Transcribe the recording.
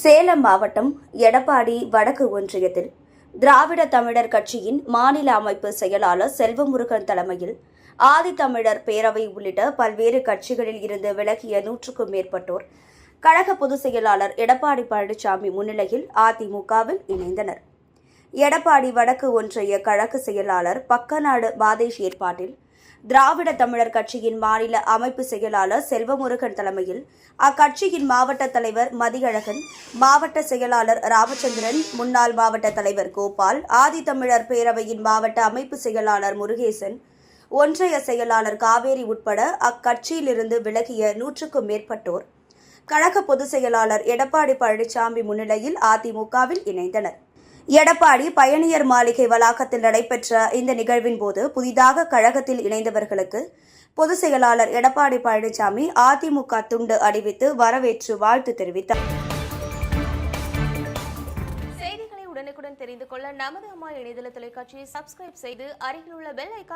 சேலம் மாவட்டம் எடப்பாடி வடக்கு ஒன்றியத்தில் திராவிட தமிழர் கட்சியின் மாநில அமைப்பு செயலாளர் செல்வமுருகன் தலைமையில் ஆதித்தமிழர் பேரவை உள்ளிட்ட பல்வேறு கட்சிகளில் இருந்து விலகிய நூற்றுக்கும் மேற்பட்டோர் கழக பொதுச் செயலாளர் எடப்பாடி பழனிசாமி முன்னிலையில் அதிமுகவில் இணைந்தனர். எடப்பாடி வடக்கு ஒன்றிய கழக செயலாளர் பக்கநாடு பாதேஷ் ஏற்பாட்டில் திராவிட தமிழர் கட்சியின் மாநில அமைப்பு செயலாளர் செல்வமுருகன் தலைமையில் அக்கட்சியின் மாவட்ட தலைவர் மதியழகன் மாவட்ட செயலாளர் ராமச்சந்திரன் முன்னாள் மாவட்ட தலைவர் கோபால் ஆதித்தமிழர் பேரவையின் மாவட்ட அமைப்பு செயலாளர் முருகேசன் ஒன்றிய செயலாளர் காவேரி உட்பட அக்கட்சியிலிருந்து விலகிய நூற்றுக்கும் மேற்பட்டோர். கழக பொதுச் செயலாளர் எடப்பாடி பழனிசாமி முன்னிலையில் அதிமுகவில் இணைந்தனர். எடப்பாடி பயணியர் மாளிகை வளாகத்தில் நடைபெற்ற இந்த நிகழ்வின் போது புதிதாக கழகத்தில் இணைந்தவர்களுக்கு பொதுச் செயலாளர் எடப்பாடி பழனிசாமி அதிமுக துண்டு அணிவித்து வரவேற்று வாழ்த்து தெரிவித்தார். செய்திகளை உடனுக்குடன் தெரிந்து கொள்ள நமது அம்மா இணையதள தொலைக்காட்சியை சப்ஸ்கிரைப் செய்து அருகில் உள்ள பெல் ஐக்கான்